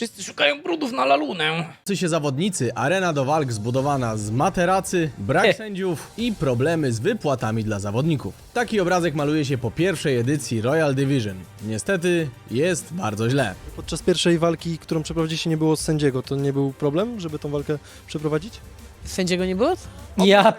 Wszyscy szukają brudów na lalunę. Wszyscy się zawodnicy, arena do walk zbudowana z materacy, brak Heh. sędziów i problemy z wypłatami dla zawodników. Taki obrazek maluje się po pierwszej edycji Royal Division. Niestety jest bardzo źle. Podczas pierwszej walki, którą przeprowadziliście, nie było sędziego. To nie był problem, żeby tą walkę przeprowadzić? Sędziego nie było? Ja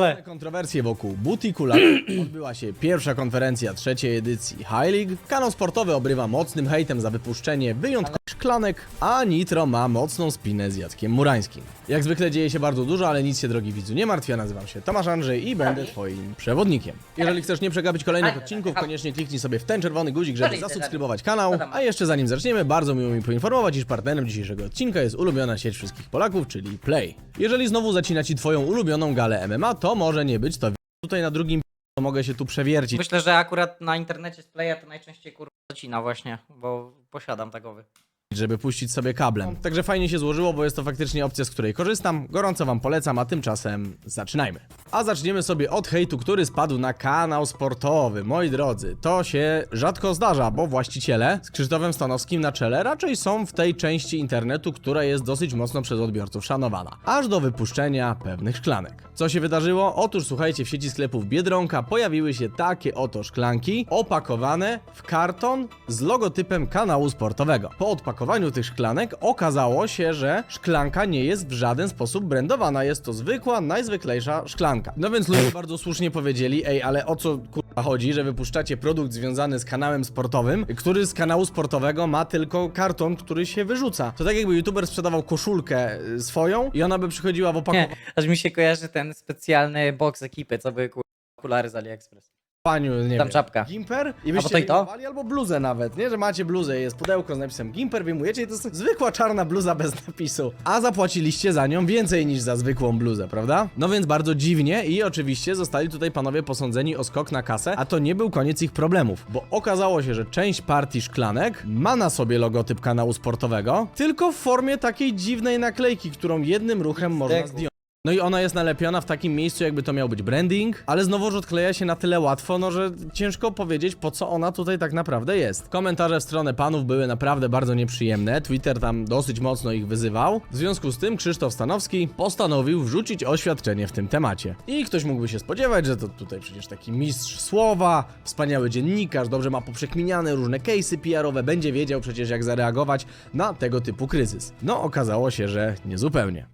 p... Kontrowersje wokół Butikula. Odbyła się pierwsza konferencja trzeciej edycji High League. Kanał sportowy obrywa mocnym hejtem za wypuszczenie wyjątkowych szklanek, a Nitro ma mocną spinę z Jackiem Murańskim. Jak zwykle dzieje się bardzo dużo, ale nic się drogi widzu nie martwi. Ja nazywam się Tomasz Andrzej i będę twoim przewodnikiem. Jeżeli chcesz nie przegapić kolejnych odcinków, koniecznie kliknij sobie w ten czerwony guzik, żeby zasubskrybować kanał. A jeszcze zanim zaczniemy, bardzo miło mi poinformować, iż partnerem dzisiejszego odcinka jest ulubiona sieć wszystkich Polaków, czyli Play. Jeżeli znowu zacina ci twoją ulubioną galę MMA, to może nie być to tutaj na drugim to mogę się tu przewiercić. Myślę, że akurat na internecie z Playa to najczęściej kurwa zacina właśnie, bo posiadam takowy. Żeby puścić sobie kablem. Także fajnie się złożyło, bo jest to faktycznie opcja, z której korzystam. Gorąco wam polecam, a tymczasem zaczynajmy. A zaczniemy sobie od hejtu, który spadł na kanał sportowy. Moi drodzy, to się rzadko zdarza, bo właściciele z Krzysztofem Stanowskim na czele raczej są w tej części internetu, która jest dosyć mocno przez odbiorców szanowana. Aż do wypuszczenia pewnych szklanek. Co się wydarzyło? Otóż słuchajcie, w sieci sklepów Biedronka pojawiły się takie oto szklanki opakowane w karton z logotypem kanału sportowego. Po odpakowaniu tych szklanek okazało się, że szklanka nie jest w żaden sposób brandowana. Jest to zwykła, najzwyklejsza szklanka. No więc ludzie bardzo słusznie powiedzieli, ej, ale o co kurwa chodzi, że wypuszczacie produkt związany z kanałem sportowym, który z kanału sportowego ma tylko karton, który się wyrzuca. To tak jakby youtuber sprzedawał koszulkę y, swoją i ona by przychodziła w opakowaniu aż mi się kojarzy ten specjalny box ekipy, co były kurwa okulary z AliExpress. Nie Tam wiem, czapka. Gimper i byście to i to? wyjmowali albo bluzę nawet, nie? Że macie bluzę, jest pudełko z napisem Gimper, wyjmujecie i to jest zwykła czarna bluza bez napisu. A zapłaciliście za nią więcej niż za zwykłą bluzę, prawda? No więc bardzo dziwnie i oczywiście zostali tutaj panowie posądzeni o skok na kasę, a to nie był koniec ich problemów, bo okazało się, że część partii szklanek ma na sobie logotyp kanału sportowego, tylko w formie takiej dziwnej naklejki, którą jednym ruchem można zdjąć. No i ona jest nalepiona w takim miejscu, jakby to miał być branding, ale znowuż odkleja się na tyle łatwo, no że ciężko powiedzieć, po co ona tutaj tak naprawdę jest. Komentarze w stronę panów były naprawdę bardzo nieprzyjemne, Twitter tam dosyć mocno ich wyzywał. W związku z tym Krzysztof Stanowski postanowił wrzucić oświadczenie w tym temacie. I ktoś mógłby się spodziewać, że to tutaj przecież taki mistrz słowa, wspaniały dziennikarz, dobrze ma poprzekminiane różne case'y PR-owe, będzie wiedział przecież jak zareagować na tego typu kryzys. No okazało się, że niezupełnie.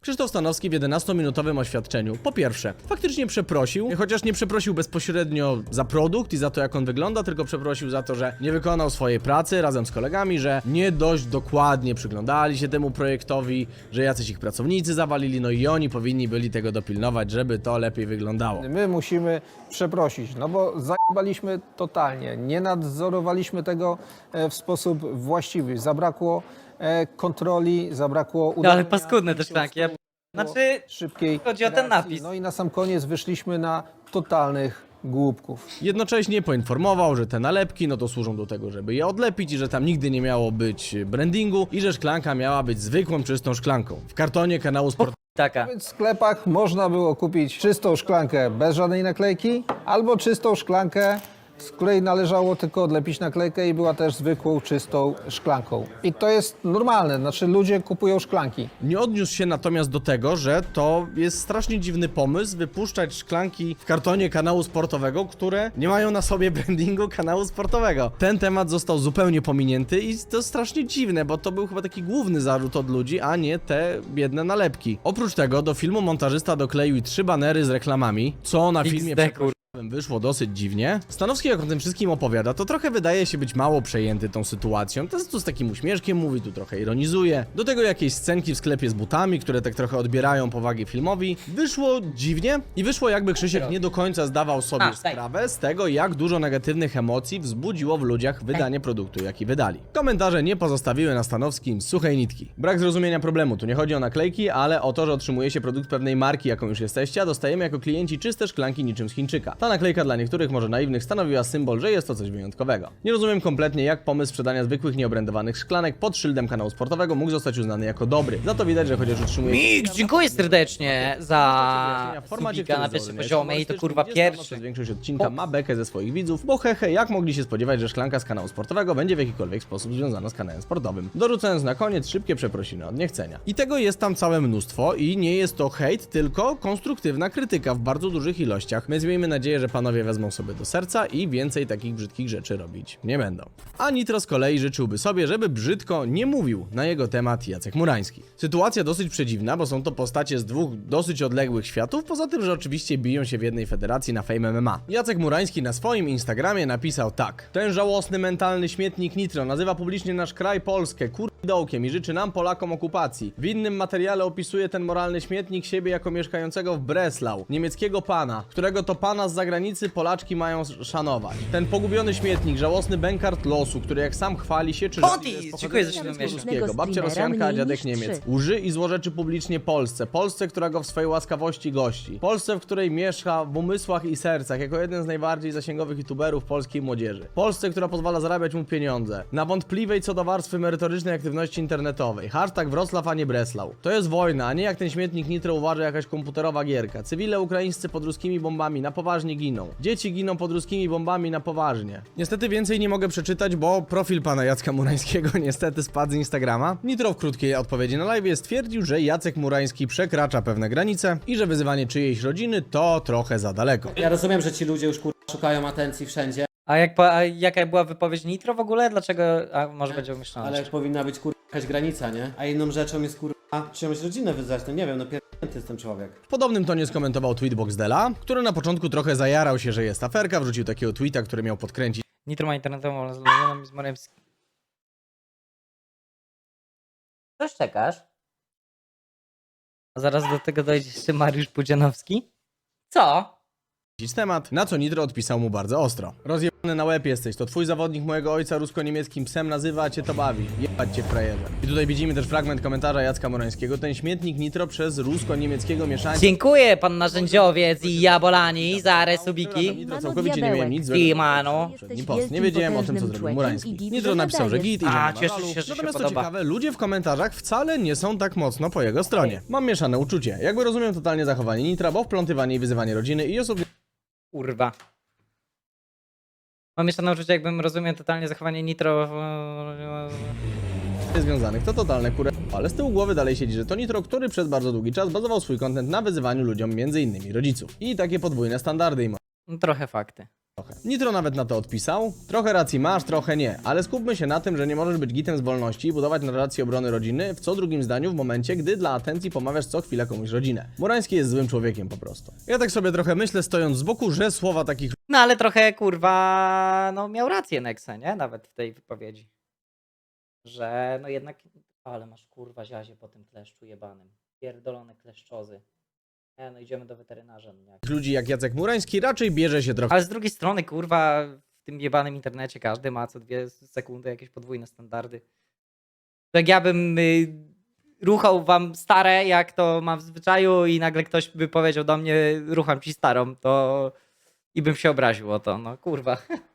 Krzysztof Stanowski w 11-minutowym oświadczeniu po pierwsze faktycznie przeprosił, chociaż nie przeprosił bezpośrednio za produkt i za to jak on wygląda, tylko przeprosił za to, że nie wykonał swojej pracy razem z kolegami, że nie dość dokładnie przyglądali się temu projektowi, że jacyś ich pracownicy zawalili, no i oni powinni byli tego dopilnować, żeby to lepiej wyglądało. My musimy przeprosić, no bo zajebaliśmy totalnie. Nie nadzorowaliśmy tego e, w sposób właściwy. Zabrakło e, kontroli, zabrakło No ale udania paskudne te jakiejś szklanki. Ja... Znaczy, szybkiej Chodzi o ten reakcji. napis. No i na sam koniec wyszliśmy na totalnych głupków. Jednocześnie poinformował, że te nalepki no to służą do tego, żeby je odlepić i że tam nigdy nie miało być brandingu i że szklanka miała być zwykłą, czystą szklanką. W kartonie kanału sportowego taka. W sklepach można było kupić czystą szklankę bez żadnej naklejki, albo czystą szklankę, z której należało tylko odlepić naklejkę i była też zwykłą, czystą szklanką. I to jest normalne, znaczy ludzie kupują szklanki. Nie odniósł się natomiast do tego, że to jest strasznie dziwny pomysł wypuszczać szklanki w kartonie kanału sportowego, które nie mają na sobie brandingu kanału sportowego. Ten temat został zupełnie pominięty i to strasznie dziwne, bo to był chyba taki główny zarzut od ludzi, a nie te biedne nalepki. Oprócz tego do filmu montażysta dokleił trzy banery z reklamami, co na filmie XD. Wyszło dosyć dziwnie. Stanowski jak o tym wszystkim opowiada, to trochę wydaje się być mało przejęty tą sytuacją. To tu z takim uśmieszkiem mówi, tu trochę ironizuje. Do tego jakieś scenki w sklepie z butami, które tak trochę odbierają powagi filmowi. Wyszło dziwnie i wyszło jakby Krzysiek nie do końca zdawał sobie A, sprawę z tego, jak dużo negatywnych emocji wzbudziło w ludziach wydanie produktu, jaki wydali. Komentarze nie pozostawiły na Stanowskim suchej nitki. Brak zrozumienia problemu. Tu nie chodzi o naklejki, ale o to, że otrzymuje się produkt pewnej marki, jaką już jesteście, a dostajemy jako klienci czyste szklanki niczym z Chińczyka. Ta naklejka dla niektórych może naiwnych stanowiła symbol, że jest to coś wyjątkowego. Nie rozumiem kompletnie, jak pomysł sprzedania zwykłych, nieobrędowanych szklanek pod szyldem kanału sportowego mógł zostać uznany jako dobry. Za to widać, że chociaż utrzymuje... Mix, dziękuję serdecznie za subika na pierwszym poziomie i to kurwa pierwszy. Przez większość odcinka ma bekę ze swoich widzów, bo hehe, jak mogli się spodziewać, że szklanka z kanału sportowego będzie w jakikolwiek sposób związana z kanałem sportowym. Dorzucając na koniec szybkie przeprosiny od niechcenia. I tego jest tam całe mnóstwo i nie jest to hejt, tylko konstruktywna krytyka w bardzo dużych ilościach. Więc miejmy nadzieję, że panowie wezmą sobie do serca i więcej takich brzydkich rzeczy robić nie będą. A Nitro z kolei życzyłby sobie, żeby brzydko nie mówił na jego temat Jacek Murański. Sytuacja dosyć przedziwna, bo są to postacie z dwóch dosyć odległych światów, poza tym, że oczywiście biją się w jednej federacji na Fame MMA. Jacek Murański na swoim Instagramie napisał tak. Ten żałosny mentalny śmietnik Nitro nazywa publicznie nasz kraj Polskę kurdołkiem i życzy nam Polakom okupacji. W innym materiale opisuje ten moralny śmietnik siebie jako mieszkającego w Breslau, niemieckiego pana, którego to pana z zagranicy Polaczki mają szanować. Ten pogubiony śmietnik, żałosny bękart losu, który jak sam chwali się, czy jest Dziękuję za niemieckiego, babcia Rosjanka, a dziadek Niemiec. Łży i złorzeczy publicznie Polsce. Polsce, która go w swojej łaskawości gości. Polsce, w której mieszka w umysłach i sercach, jako jeden z najbardziej zasięgowych youtuberów polskiej młodzieży. Polsce, która pozwala zarabiać mu pieniądze. Na wątpliwej co do warstwy merytorycznej aktywności internetowej. Hashtag Wrocław, a nie Breslau. To jest wojna, a nie jak ten śmietnik Nitro uważa jakaś komputerowa gierka. Cywile ukraińscy pod ruskimi bombami na poważnie giną. Dzieci giną pod ruskimi bombami na poważnie. Niestety więcej nie mogę przeczytać, bo profil pana Jacka Murańskiego niestety spadł z Instagrama. Nitro w krótkiej odpowiedzi na live stwierdził, że Jacek Murański przekracza pewne granice i że wyzywanie czyjejś rodziny to trochę za daleko. Ja rozumiem, że ci ludzie już kurwa szukają atencji wszędzie, A, jak, a jaka była wypowiedź Nitro w ogóle? Dlaczego? A może będzie umieszczona. ale powinna być kurwa jakaś granica, nie? A inną rzeczą jest kurwa czyjąś rodzinę wyzwać, no nie wiem, no pierdolnięty jest ten człowiek. W podobnym tonie skomentował tweetbox Dela, który na początku trochę zajarał się, że jest aferka, wrzucił takiego tweeta, który miał podkręcić Nitro ma internetową z Leonem i z Moremskim. Coś czekasz? A zaraz do tego dojdzie jeszcze Mariusz Pudzianowski? Co? temat, na co Nitro odpisał mu bardzo ostro. Rozjebany na łeb jesteś, to twój zawodnik mojego ojca rusko-niemieckim psem nazywa, a cię to bawi. Jebać cię frajerze. I tutaj widzimy też fragment komentarza Jacka Morańskiego. Ten śmietnik Nitro przez rusko-niemieckiego mieszańca Dziękuję pan narzędziowiec i jabolani za resubiki. Nitro Mano całkowicie nie miałem nic złego. Siemano. Poprzedni post. Nie wiedziałem o tym, co zrobił Murański. Nitro napisał, że git i że A, cieszę się, że się Natomiast co podoba. ciekawe, ludzie w komentarzach wcale nie są tak mocno po jego stronie. Mam mieszane uczucie. Jakby rozumiem totalnie zachowanie Nitra, bo wplątywanie i wyzywanie rodziny i osób Kurwa. Mam jeszcze na uczucie, jakbym rozumiał totalnie zachowanie Nitro. związanych to totalne kurę. Ale z tyłu głowy dalej siedzi, że to Nitro, który przez bardzo długi czas bazował swój content na wyzywaniu ludziom między innymi rodziców. I takie podwójne standardy im trochę fakty. Trochę. Nitro nawet na to odpisał. Trochę racji masz, trochę nie. Ale skupmy się na tym, że nie możesz być gitem z wolności i budować narracji obrony rodziny w co drugim zdaniu w momencie, gdy dla atencji pomawiasz co chwilę komuś rodzinę. Murański jest złym człowiekiem po prostu. Ja tak sobie trochę myślę, stojąc z boku, że słowa takich No ale trochę kurwa, no miał rację Nexe, nie? Nawet w tej wypowiedzi. Że no jednak, ale masz kurwa ziazie po tym kleszczu jebanym. Pierdolone kleszczozy. Nie no idziemy do weterynarza. no jak. ludzi jak Jacek Murański raczej bierze się trochę Ale z drugiej strony kurwa w tym jebanym internecie każdy ma co dwie sekundy jakieś podwójne standardy. Jak ja bym y, ruchał wam stare, jak to mam w zwyczaju i nagle ktoś by powiedział do mnie rucham ci starą, to i bym się obraził o to, no kurwa.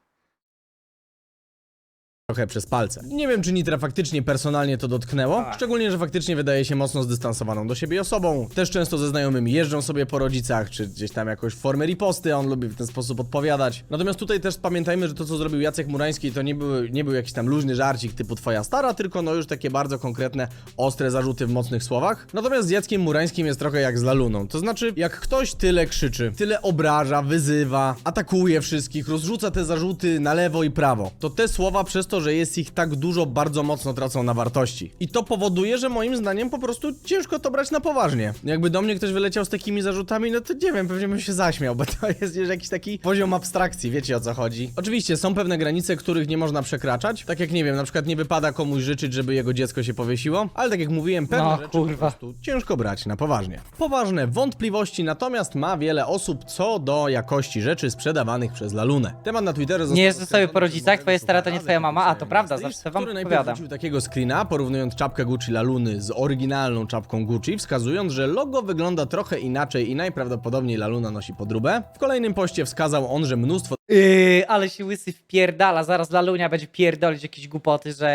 trochę przez palce. Nie wiem, czy Nitra faktycznie personalnie to dotknęło, Tak. szczególnie, że faktycznie wydaje się mocno zdystansowaną do siebie osobą. Też często ze znajomymi jeżdżą sobie po rodzicach, czy gdzieś tam jakoś w formie riposty, a on lubi w ten sposób odpowiadać. Natomiast tutaj też pamiętajmy, że to, co zrobił Jacek Murański, to nie był, nie był jakiś tam luźny żarcik typu twoja stara, tylko no już takie bardzo konkretne, ostre zarzuty w mocnych słowach. Natomiast z Jackiem Murańskim jest trochę jak z Laluną. To znaczy, jak ktoś tyle krzyczy, tyle obraża, wyzywa, atakuje wszystkich, rozrzuca te zarzuty na lewo i prawo, to te słowa przez to, że jest ich tak dużo, bardzo mocno tracą na wartości. I to powoduje, że moim zdaniem po prostu ciężko to brać na poważnie. Jakby do mnie ktoś wyleciał z takimi zarzutami, no to nie wiem, pewnie bym się zaśmiał, bo to jest już jakiś taki poziom abstrakcji, wiecie o co chodzi. Oczywiście są pewne granice, których nie można przekraczać, tak jak nie wiem, na przykład nie wypada komuś życzyć, żeby jego dziecko się powiesiło, ale tak jak mówiłem, pewne No, rzeczy kurwa. po prostu ciężko brać na poważnie. Poważne wątpliwości natomiast ma wiele osób co do jakości rzeczy sprzedawanych przez Lalunę. Temat na Twitterze został Nie jeżdżę sobie po rodzicach, twoja stara to nie twoja mama, a to prawda, zawsze wam który najpierw odpowiadam. wrzucił takiego screena, porównując czapkę Gucci Laluny z oryginalną czapką Gucci, wskazując, że logo wygląda trochę inaczej i najprawdopodobniej Laluna nosi podróbę. W kolejnym poście wskazał on, że mnóstwo Yy, ale się łysy wpierdala, zaraz Lalunia będzie pierdolić jakieś głupoty, że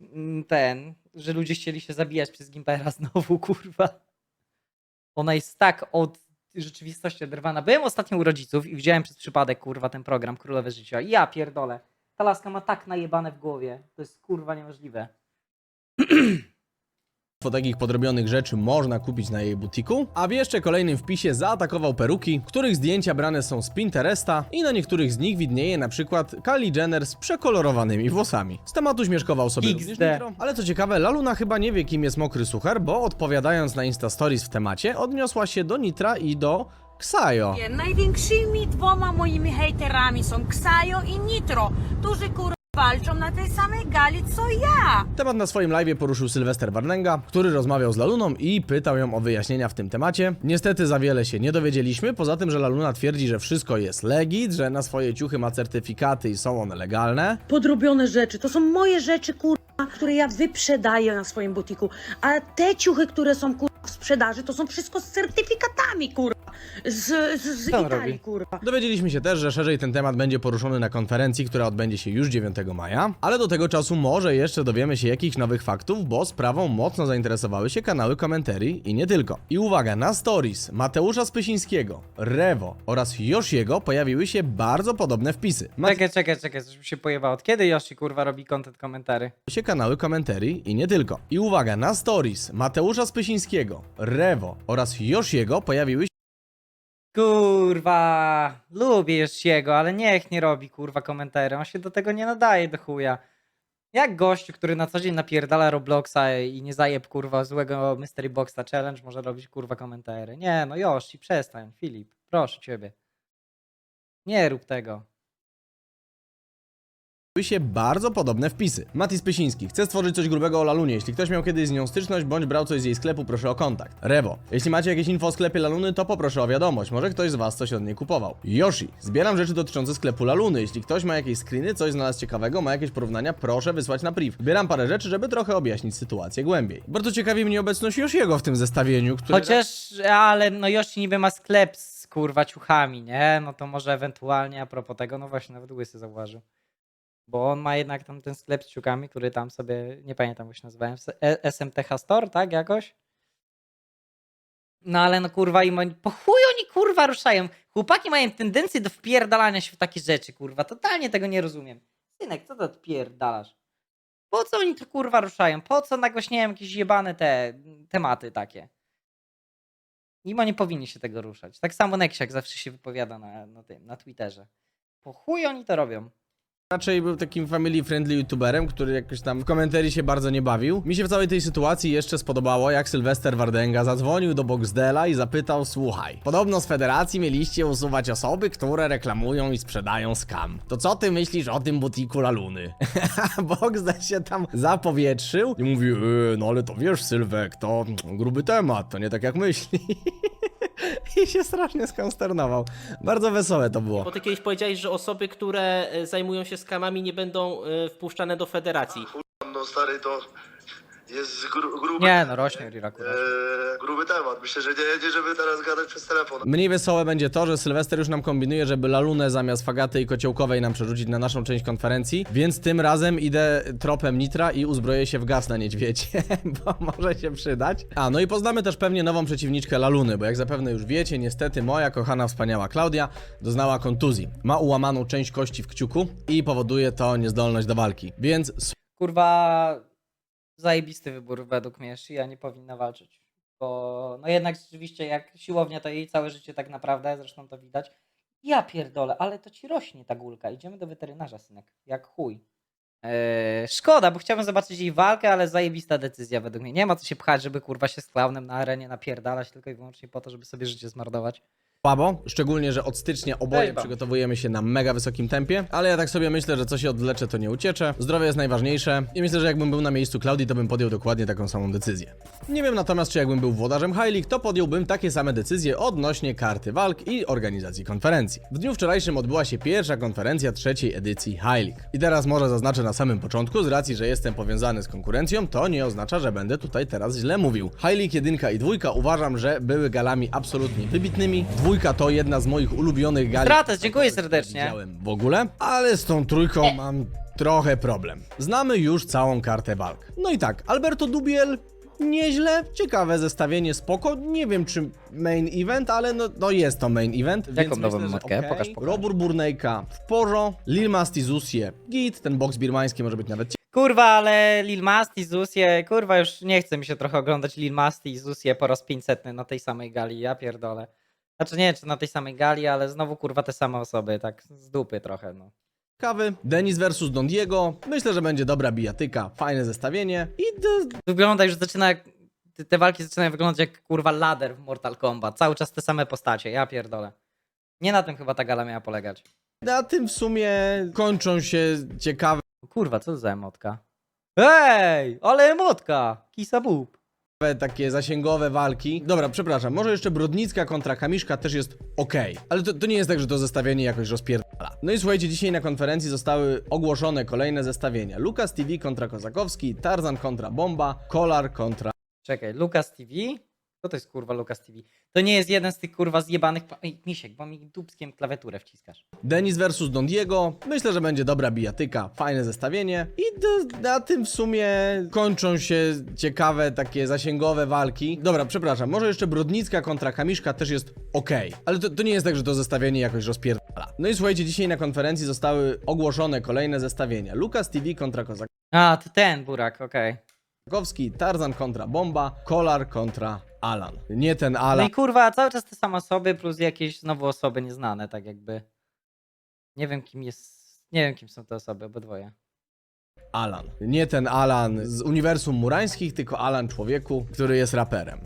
mm, ten, że ludzie chcieli się zabijać przez Gimpera znowu, kurwa. Ona jest tak od rzeczywistości oderwana. Byłem ostatnio u rodziców i widziałem przez przypadek, kurwa, ten program Królowe Życia. Ja pierdolę. Ta laska ma tak najebane w głowie. To jest, kurwa, niemożliwe. takich podrobionych rzeczy można kupić na jej butiku, a w jeszcze kolejnym wpisie zaatakował peruki, których zdjęcia brane są z Pinteresta i na niektórych z nich widnieje na przykład Kylie Jenner z przekolorowanymi włosami. Z tematu śmieszkował sobie XD. również Nitro, ale co ciekawe, Laluna chyba nie wie kim jest Mokry Suchar, bo odpowiadając na Insta Stories w temacie, odniosła się do Nitra i do Ksajo. Największymi dwoma moimi hejterami są Ksajo i Nitro, którzy kur... walczą na tej samej gali co ja. Temat na swoim live poruszył Sylwester Warnenga, który rozmawiał z Laluną i pytał ją o wyjaśnienia w tym temacie. Niestety za wiele się nie dowiedzieliśmy, poza tym, że Laluna twierdzi, że wszystko jest legit, że na swoje ciuchy ma certyfikaty i są one legalne. podrobione rzeczy. To są moje rzeczy, kurwa, które ja wyprzedaję na swoim butiku. A te ciuchy, które są kurwa w sprzedaży, to są wszystko z certyfikatami, kurwa. Z, z, z Co on Italii, robi? kurwa. Dowiedzieliśmy się też, że szerzej ten temat będzie poruszony na konferencji, która odbędzie się już 9 maja, ale do tego czasu może jeszcze dowiemy się jakichś nowych faktów, bo sprawą mocno zainteresowały się kanały komentarii i nie tylko. I uwaga, na stories Mateusza Spysińskiego, Rewo oraz Yoshiego pojawiły się bardzo podobne wpisy. Czekaj, czekaj, czekaj, coś mi się pojebało. Od kiedy Yoshi, kurwa, robi content komentary? się kanały komentarii i nie tylko. I uwaga, na stories Mateusza Spysińskiego, Rewo oraz Yoshiego pojawiły Kurwa, lubię Yoshiego, ale niech nie robi kurwa komentarzy. On się do tego nie nadaje do chuja. Jak gościu, który na co dzień napierdala Robloxa i nie zajeb kurwa złego Mystery Boxa Challenge może robić kurwa komentary. Nie, no Yoshi, przestań, Filip, proszę ciebie. Nie rób tego. Się bardzo podobne wpisy. Mati Spysiński chce stworzyć coś grubego o Lalunie. Jeśli ktoś miał kiedyś z nią styczność bądź brał coś z jej sklepu, proszę o kontakt. Rewo. Jeśli macie jakieś info o sklepie Laluny, to poproszę o wiadomość. Może ktoś z was coś od niej kupował. Yoshi. Zbieram rzeczy dotyczące sklepu Laluny. Jeśli ktoś ma jakieś screeny, coś znalazł ciekawego, ma jakieś porównania, proszę wysłać na priv. Zbieram parę rzeczy, żeby trochę objaśnić sytuację głębiej. Bardzo ciekawi mnie obecność Yoshiego w tym zestawieniu, które... Chociaż, ale no Yoshi niby ma sklep z kurwa ciuchami, nie? No to może ewentualnie a propos tego, no właśnie nawet Łysy zauważył. Bo on ma jednak tam ten sklep z ciuchami, który tam sobie, nie pamiętam jak się nazywałem, SMTH Store, tak jakoś? No ale no kurwa im oni, po chuj oni kurwa ruszają. Chłopaki mają tendencję do wpierdalania się w takie rzeczy, kurwa. Totalnie tego nie rozumiem. Synek, co to odpierdalasz? Po co oni to kurwa ruszają? Po co nagłaśniają jakieś jebane te tematy takie? Mimo nie powinni się tego ruszać. Tak samo Neksiak zawsze się wypowiada na, na tym, na Twitterze. Po chuj oni to robią. Raczej był takim family friendly youtuberem, który jakoś tam w komentarii się bardzo nie bawił. Mi się w całej tej sytuacji jeszcze spodobało, jak Sylwester Wardenga zadzwonił do Boxdela i zapytał, słuchaj, podobno z federacji mieliście usuwać osoby, które reklamują i sprzedają scam. To co ty myślisz o tym butiku Laluny? Boxdel się tam zapowietrzył i mówi, e, no ale to wiesz Sylwek, to gruby temat, to nie tak jak myśli. I się strasznie skonsternował. Bardzo wesołe to było. Bo ty kiedyś powiedziałeś, że osoby, które e, zajmują się skamami nie będą e, wpuszczane do federacji. No stary, to jest gru, gruby, Nie no, rośnie Rirak. e, gruby temat. Myślę, że nie, nie żeby teraz gadać przez telefon. Mniej wesołe będzie to, że Sylwester już nam kombinuje, żeby Lalunę zamiast Fagaty i Kociołkowej nam przerzucić na naszą część konferencji, więc tym razem idę tropem Nitra i uzbroję się w gaz na niedźwiedzie, bo może się przydać. A, no i poznamy też pewnie nową przeciwniczkę Laluny, bo jak zapewne już wiecie, niestety moja kochana, wspaniała Klaudia doznała kontuzji. Ma ułamaną część kości w kciuku i powoduje to niezdolność do walki, więc Kurwa, zajebisty wybór według mnie. Shia nie powinna walczyć. Bo no jednak rzeczywiście jak siłownia to jej całe życie tak naprawdę, zresztą to widać. Ja pierdolę, ale to ci rośnie ta gulka. Idziemy do weterynarza, synek. Jak chuj. Eee, szkoda, bo chciałbym zobaczyć jej walkę, ale zajebista decyzja według mnie. Nie ma co się pchać, żeby kurwa się z klaunem na arenie napierdalać tylko i wyłącznie po to, żeby sobie życie zmarnować. Słabo, szczególnie, że od stycznia oboje przygotowujemy się na mega wysokim tempie, ale ja tak sobie myślę, że co się odlecze, to nie uciecze. Zdrowie jest najważniejsze i myślę, że jakbym był na miejscu Klaudii, to bym podjął dokładnie taką samą decyzję. Nie wiem natomiast, czy jakbym był włodarzem High League, to podjąłbym takie same decyzje odnośnie karty walk i organizacji konferencji. W dniu wczorajszym odbyła się pierwsza konferencja trzeciej edycji High League. I teraz może zaznaczę na samym początku, z racji, że jestem powiązany z konkurencją, to nie oznacza, że będę tutaj teraz źle mówił. High League 1 i 2 uważam, że były galami absolutnie wybitnymi. Dwójka to jedna z moich ulubionych gali. Strates, dziękuję serdecznie. Widziałem w ogóle, ale z tą trójką mam trochę problem. Znamy już całą kartę walk. No i tak, Alberto Dubiel Nieźle, ciekawe zestawienie, spoko. Nie wiem czy main event, ale no, no jest to main event. Jaką więc nową myślę, że okej. Pokaż, pokaż. Robur Burnejka w porzo, Lil Masti Zusie git, ten boks birmański może być nawet Kurwa, ale Lil Masti i Zusie, kurwa już nie chce mi się trochę oglądać Lil Masti i Zusie po raz 500 na tej samej gali, ja pierdolę. Znaczy nie, czy na tej samej gali, ale znowu kurwa te same osoby, tak z dupy trochę, no. ciekawy. Denis versus Don Diego, myślę, że będzie dobra bijatyka, fajne zestawienie i d- Wygląda już zaczyna, jak- te, te walki zaczynają wyglądać jak kurwa ladder w Mortal Kombat, cały czas te same postacie, ja pierdolę. Nie na tym chyba ta gala miała polegać. na tym w sumie kończą się ciekawe O Kurwa, co to za emotka? Ej, ale emotka! Kisa bób. Takie zasięgowe walki. Dobra, przepraszam, może jeszcze Brodnicka kontra Kamiszka też jest ok, ale to, to nie jest tak, że to zestawienie jakoś rozpierdala. No i słuchajcie, dzisiaj na konferencji zostały ogłoszone kolejne zestawienia. Lukas TV kontra Kozakowski, Tarzan kontra Bomba, Kolar kontra Czekaj, Lucas TV? Co to jest kurwa Lucas TV? To nie jest jeden z tych kurwa zjebanych... pa- Ej, Misiek, bo mi dupskiem klawiaturę wciskasz. Denis versus Don Diego. Myślę, że będzie dobra bijatyka, fajne zestawienie. I d- na tym w sumie kończą się ciekawe takie zasięgowe walki. Dobra, przepraszam, może jeszcze Brodnicka kontra Kamiszka też jest ok, ale to, to nie jest tak, że to zestawienie jakoś rozpierdala. No i słuchajcie, dzisiaj na konferencji zostały ogłoszone kolejne zestawienia. Lukas TV kontra A, to ten burak, okej. Kozakowski, Tarzan kontra Bomba, Kolar kontra Alan. Nie ten No Alan. i kurwa, cały czas te same osoby plus jakieś znowu osoby nieznane, tak jakby. Nie wiem kim jest... Nie wiem kim są te osoby, obydwoje. Alan. Nie ten Alan z uniwersum murańskich, tylko Alan człowieku, który jest raperem.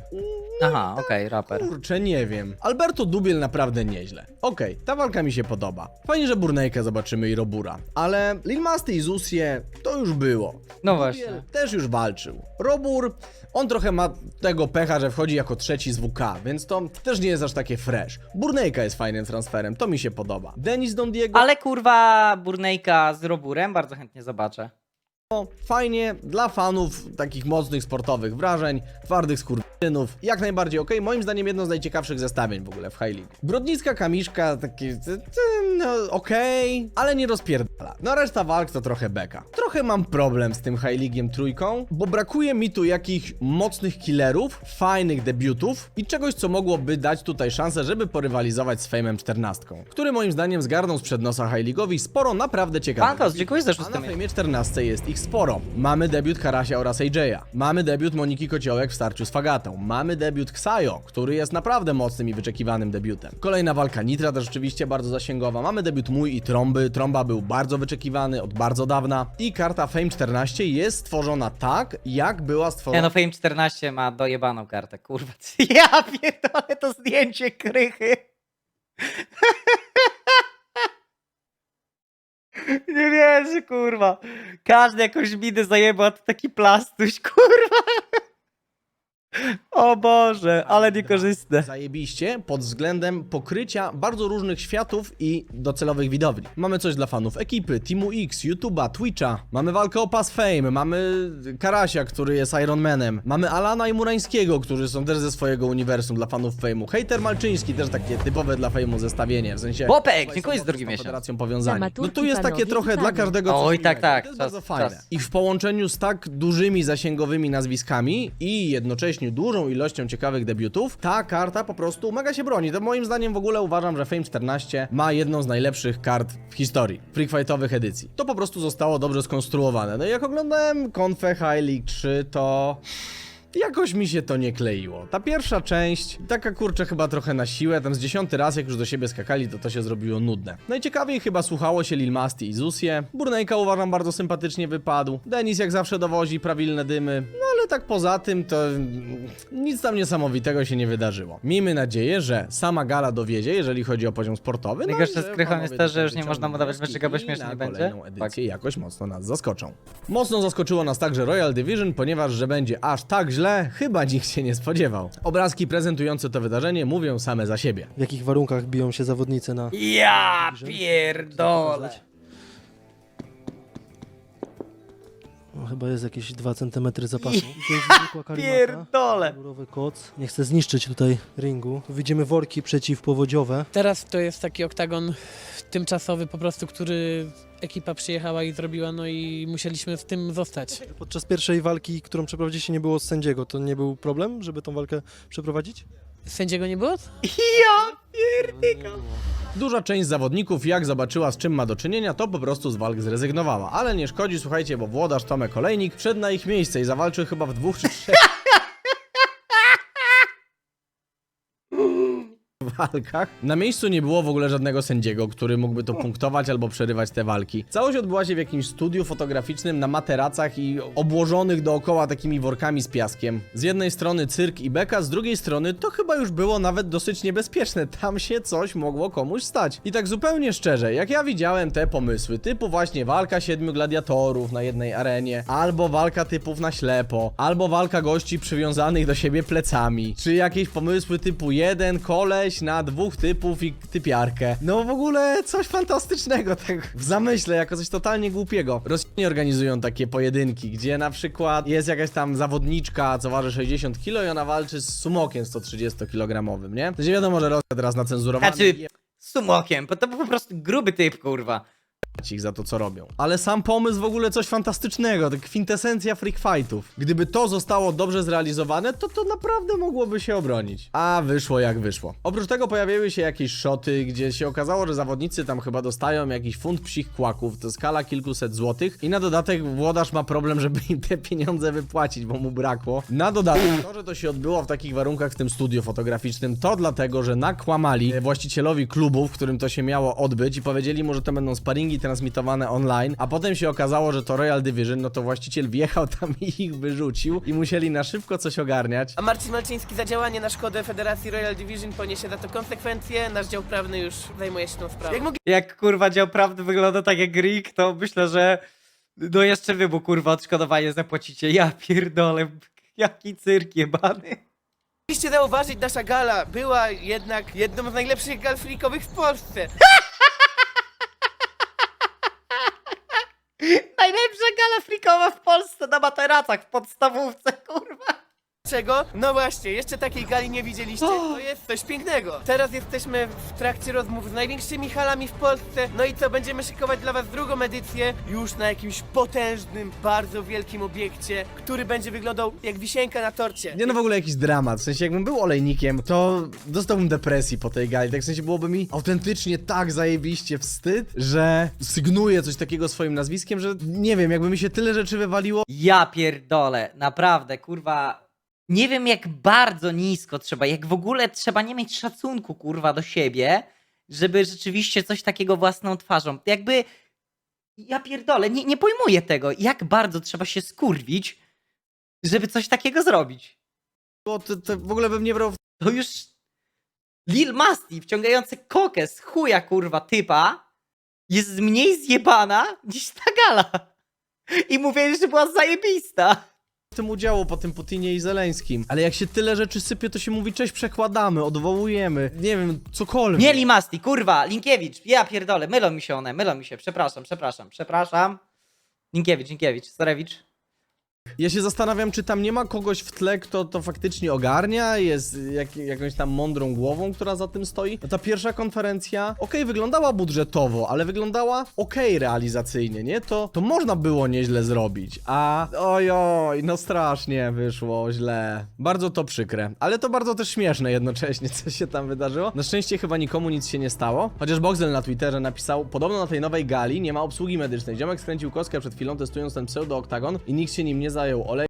Aha, okej, raper. Kurczę, nie wiem. Alberto Dubiel naprawdę nieźle. Okej, ta walka mi się podoba. Fajnie, że Burnejkę zobaczymy i Robura. Ale Lil Masty i Zusie to już było. No Dubiel właśnie. też już walczył. Robur, on trochę ma tego pecha, że wchodzi jako trzeci z WK, więc to też nie jest aż takie fresh. Burnejka jest fajnym transferem, to mi się podoba. Denis Don Diego, Ale kurwa, Burnejka z Roburem bardzo chętnie zobaczę. Fajnie dla fanów takich mocnych sportowych wrażeń, twardych skurczynów, jak najbardziej okej. Moim zdaniem jedno z najciekawszych zestawień w ogóle w High League. Brodnicka kamiszka, takie, no okej, ale nie rozpierdala. No reszta walk to trochę beka. Trochę mam problem z tym High League'iem trójką, bo brakuje mi tu jakichś mocnych killerów, fajnych debiutów i czegoś, co mogłoby dać tutaj szansę, żeby porywalizować z Fame'em 14, który moim zdaniem zgarnął sprzed nosa High League'owi sporo naprawdę ciekawych Pankos, dziękuję za a na fejmie 14 jest ich sporo. Mamy debiut Karasia oraz AJ'a. Mamy debiut Moniki Kociołek w starciu z Fagatą. Mamy debiut Ksajo, który jest naprawdę mocnym i wyczekiwanym debiutem. Kolejna walka Nitra też oczywiście bardzo zasięgowa. Mamy debiut Mój i Trąby. Trąba był bardzo wyczekiwany od bardzo dawna. I karta Fame 14 jest stworzona tak, jak była Nie stworzona no, Fame 14 ma dojebaną kartę, kurwa. Ja pierdolę to zdjęcie krychy. Nie wierzę, kurwa. Każdy jakąś minę zajebał, a to taki plastuś, kurwa. O Boże, ale niekorzystne. Zajebiście pod względem pokrycia bardzo różnych światów i docelowych widowni. Mamy coś dla fanów ekipy, Teamu X, YouTube'a, Twitcha, mamy walkę o Pass Fame, mamy Karasia, który jest Iron Manem, mamy Alana i Murańskiego, którzy są też ze swojego uniwersum dla fanów Fame'u, Hater Malczyński, też takie typowe dla Fame'u zestawienie, w sensie... Bopek, obaj dziękuję za drugi z miesiąc. Federacją powiązani. No tu jest takie trochę dla każdego coś Oj, tak, innego. tak, To jest czas, bardzo fajne. czas. I w połączeniu z tak dużymi zasięgowymi nazwiskami i jednocześnie dużą ilością ciekawych debiutów, ta karta po prostu mega się broni. To moim zdaniem w ogóle uważam, że Fame 14 ma jedną z najlepszych kart w historii freakfightowych edycji. To po prostu zostało dobrze skonstruowane. No i jak oglądałem konfę High League 3, to... Jakoś mi się to nie kleiło. Ta pierwsza część, taka kurczę chyba trochę na siłę, tam z dziesiąty raz jak już do siebie skakali, to to się zrobiło nudne. Najciekawiej chyba słuchało się Lil Masti i Zusie. Burnejka uważam bardzo sympatycznie wypadł. Denis jak zawsze dowozi prawilne dymy. No ale tak poza tym to mm, nic tam niesamowitego się nie wydarzyło. Miejmy nadzieję, że sama gala dowiedzie, jeżeli chodzi o poziom sportowy. no Najgorsze z Krychą jest to, że już nie można mu dawać meczego, bo śmiesznie będzie. kolejną edycję Tak. jakoś mocno nas zaskoczą. Mocno zaskoczyło nas także Royal Division, ponieważ że będzie aż tak źle, chyba nikt się nie spodziewał. Obrazki prezentujące to wydarzenie mówią same za siebie. W jakich warunkach biją się zawodnicy na... Ja pierdolę. No, chyba jest jakieś 2 cm zapasu. To jest zwykła karimata. Pierdolę. Rurowy koc. Nie chcę zniszczyć tutaj ringu. Tu widzimy worki przeciwpowodziowe. Teraz to jest taki oktagon tymczasowy po prostu, który ekipa przyjechała i zrobiła, no i musieliśmy w tym zostać. Podczas pierwszej walki, którą przeprowadziliście, nie było sędziego. To nie był problem, żeby tą walkę przeprowadzić? Sędziego nie było? Ja pierdyka. Duża część zawodników, jak zobaczyła z czym ma do czynienia, to po prostu z walk zrezygnowała. Ale nie szkodzi, słuchajcie, bo włodarz Tomek Olejnik wszedł na ich miejsce i zawalczył chyba w dwóch czy trzech walkach. Na miejscu nie było w ogóle żadnego sędziego, który mógłby to punktować albo przerywać te walki. Całość odbyła się w jakimś studiu fotograficznym na materacach i obłożonych dookoła takimi workami z piaskiem. Z jednej strony cyrk i beka, z drugiej strony to chyba już było nawet dosyć niebezpieczne. Tam się coś mogło komuś stać. I tak zupełnie szczerze, jak ja widziałem te pomysły, typu właśnie walka siedmiu gladiatorów na jednej arenie, albo walka typów na ślepo, albo walka gości przywiązanych do siebie plecami, czy jakieś pomysły typu jeden koleś na dwóch typów i typiarkę. No w ogóle coś fantastycznego, tak w zamyśle, jako coś totalnie głupiego. Rosjanie organizują takie pojedynki, gdzie na przykład jest jakaś tam zawodniczka, co waży 60 kg i ona walczy z sumokiem 130-kilogramowym, nie? To się wiadomo, że Rosja teraz nacenzurowana Znaczy, sumokiem, bo to był po prostu gruby typ, kurwa. Ich za to, co robią. Ale sam pomysł w ogóle coś fantastycznego, to kwintesencja freak fightów. Gdyby to zostało dobrze zrealizowane, to to naprawdę mogłoby się obronić. A wyszło jak wyszło. Oprócz tego pojawiły się jakieś szoty, gdzie się okazało, że zawodnicy tam chyba dostają jakiś funt psich kłaków, to skala kilkuset złotych i na dodatek włodarz ma problem, żeby im te pieniądze wypłacić, bo mu brakło. Na dodatek to, że to się odbyło w takich warunkach w tym studiu fotograficznym, to dlatego, że nakłamali właścicielowi klubu, w którym to się miało odbyć i powiedzieli mu, że to będą sparingi transmitowane online, a potem się okazało, że to Royal Division, no to właściciel wjechał tam i ich wyrzucił i musieli na szybko coś ogarniać. A Marcin Malczyński za działanie na szkodę Federacji Royal Division poniesie za to konsekwencje. Nasz dział prawny już zajmuje się tą sprawą. Jak Jak kurwa dział prawdy wygląda tak jak Rick, to myślę, że no jeszcze wy mu kurwa odszkodowanie zapłacicie. Ja pierdolę, jaki cyrk jebany. mogliście zauważyć, nasza gala była jednak jedną z najlepszych gal freakowych w Polsce. Najlepsza gala frikowa w Polsce na materacach w podstawówce, kurwa. Czego? No właśnie, jeszcze takiej gali nie widzieliście. To jest coś pięknego. Teraz jesteśmy w trakcie rozmów z największymi halami w Polsce. No i co, będziemy szykować dla was drugą edycję już na jakimś potężnym, bardzo wielkim obiekcie, który będzie wyglądał jak wisienka na torcie. Nie no w ogóle jakiś dramat, w sensie jakbym był olejnikiem, to dostałbym depresji po tej gali, tak w sensie byłoby mi autentycznie tak zajebiście wstyd, że sygnuję coś takiego swoim nazwiskiem, że nie wiem, jakby mi się tyle rzeczy wywaliło, Ja pierdolę, naprawdę, kurwa. Nie wiem jak bardzo nisko trzeba, jak w ogóle trzeba nie mieć szacunku, kurwa, do siebie, żeby rzeczywiście coś takiego własną twarzą. Jakby, ja pierdolę, nie, nie pojmuję tego, jak bardzo trzeba się skurwić, żeby coś takiego zrobić. to, to w ogóle bym nie brał w To już Lil Masti wciągający kokę z chuja, kurwa, typa jest mniej zjebana niż ta gala. I mówię, że była zajebista. Tym udziału po tym Putinie i Zeleńskim. Ale jak się tyle rzeczy sypie, to się mówi, cześć, przekładamy, odwołujemy, nie wiem, cokolwiek. Nie Limasti, kurwa, Linkiewicz, ja pierdolę, mylą mi się one, mylą mi się, przepraszam, przepraszam, przepraszam. Linkiewicz, Linkiewicz, Starewicz. Ja się zastanawiam, czy tam nie ma kogoś w tle, kto to faktycznie ogarnia, jest jak, jakąś tam mądrą głową, która za tym stoi. No ta pierwsza konferencja, okej, wyglądała budżetowo, ale wyglądała okej realizacyjnie, nie? To, to można było nieźle zrobić, a ojoj, no strasznie wyszło źle. Bardzo to przykre, ale to bardzo też śmieszne jednocześnie, co się tam wydarzyło. Na szczęście chyba nikomu nic się nie stało, chociaż Boxel na Twitterze napisał, podobno na tej nowej gali nie ma obsługi medycznej. Ziomek skręcił kostkę przed chwilą testując ten pseudo-oktagon i nikt się nim nie zajął. Olej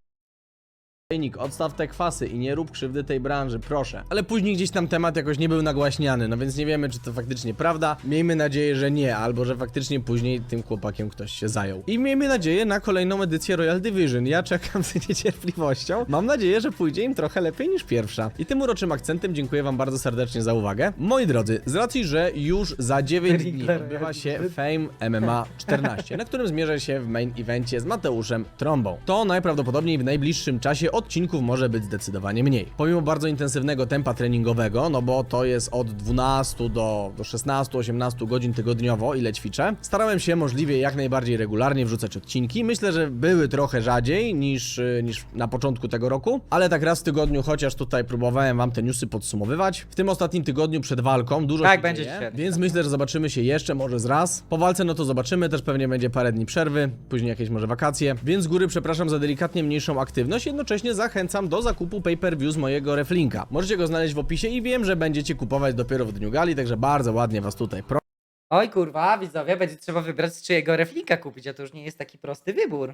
Ejnik, odstaw te kwasy i nie rób krzywdy tej branży, proszę. Ale później gdzieś tam temat jakoś nie był nagłaśniany, no więc nie wiemy, czy to faktycznie prawda. Miejmy nadzieję, że nie, albo że faktycznie później tym chłopakiem ktoś się zajął. I miejmy nadzieję na kolejną edycję Royal Division. Ja czekam z niecierpliwością. Mam nadzieję, że pójdzie im trochę lepiej niż pierwsza. I tym uroczym akcentem dziękuję wam bardzo serdecznie za uwagę. Moi drodzy, z racji, że już za 9 dni odbywa się Fame MMA 14, na którym zmierzę się w main evencie z Mateuszem Trąbą. To najprawdopodobniej w najbliższym czasie odcinków może być zdecydowanie mniej. Pomimo bardzo intensywnego tempa treningowego, no bo to jest od 12 do, do 16-18 godzin tygodniowo, ile ćwiczę, starałem się możliwie jak najbardziej regularnie wrzucać odcinki. Myślę, że były trochę rzadziej niż, y, niż na początku tego roku, ale tak raz w tygodniu, chociaż tutaj próbowałem wam te newsy podsumowywać. W tym ostatnim tygodniu przed walką dużo Tak, się będzie dzieje, dzisiaj. więc myślę, że zobaczymy się jeszcze może z raz. Po walce no to zobaczymy, też pewnie będzie parę dni przerwy, później jakieś może wakacje, więc z góry przepraszam za delikatnie mniejszą aktywność, jednocześnie zachęcam do zakupu pay-per-view z mojego reflinka. Możecie go znaleźć w opisie i wiem, że będziecie kupować dopiero w dniu gali, także bardzo ładnie was tutaj proszę. Oj kurwa, widzowie, będzie trzeba wybrać z czyjego reflika kupić, a to już nie jest taki prosty wybór.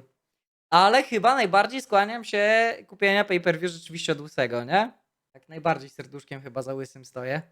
Ale chyba najbardziej skłaniam się kupienia pay-per-view rzeczywiście od łysego, nie? Tak najbardziej serduszkiem chyba za łysym stoję.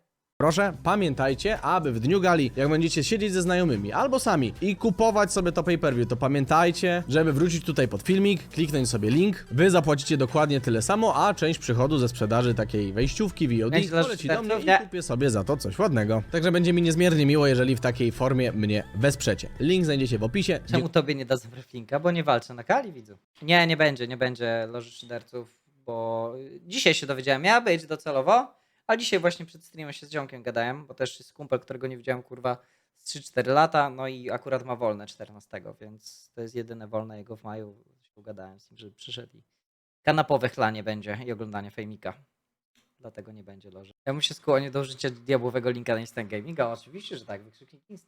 Proszę, pamiętajcie, aby w dniu gali, jak będziecie siedzieć ze znajomymi albo sami i kupować sobie to pay-per-view, to pamiętajcie, żeby wrócić tutaj pod filmik, kliknąć sobie link, wy zapłacicie dokładnie tyle samo, a część przychodu ze sprzedaży takiej wejściówki VOD dla poleci do mnie i kupię sobie za to coś ładnego. Także będzie mi niezmiernie miło, jeżeli w takiej formie mnie wesprzecie. Link znajdziecie w opisie. Czemu tobie nie da za reflinka? Bo nie walczę na kali, widzu. Nie, nie będzie, nie będzie loży szyderców, bo dzisiaj się dowiedziałem, miała być docelowo, a dzisiaj właśnie przed streamem się z ziomkiem gadałem, bo też jest kumpel, którego nie widziałem kurwa z 3-4 lata, no i akurat ma wolne 14, więc to jest jedyne wolne jego w maju. Ugadałem z nim, żeby przyszedł i kanapowe chlanie będzie i oglądanie fejmika. Dlatego nie będzie loży. Ja bym się skłonił do użycia diabłowego linka na Instant Gaminga. Oczywiście, że tak, wykrzyknik Insta.